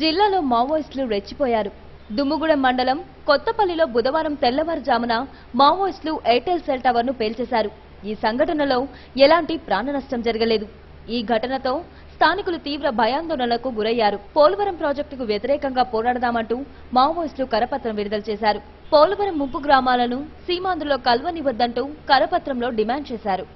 జిల్లాలో మావోయిస్టులు రెచ్చిపోయారు. దుమ్ముగూడెం మండలం కొత్తపల్లిలో బుధవారం తెల్లవారుజామున మావోయిస్టులు ఎయిర్టెల్ సెల్ టవర్ను పేల్చేశారు. ఈ సంఘటనలో ఎలాంటి ప్రాణ నష్టం జరగలేదు. ఈ ఘటనతో స్థానికులు తీవ్ర భయాందోళనలకు గురయ్యారు. పోలవరం ప్రాజెక్టుకు వ్యతిరేకంగా పోరాడదామంటూ మావోయిస్టులు కరపత్రం విడుదల చేశారు. పోలవరం ముంపు గ్రామాలను సీమాంధ్రలో కల్వనివ్వద్దంటూ కరపత్రంలో డిమాండ్ చేశారు.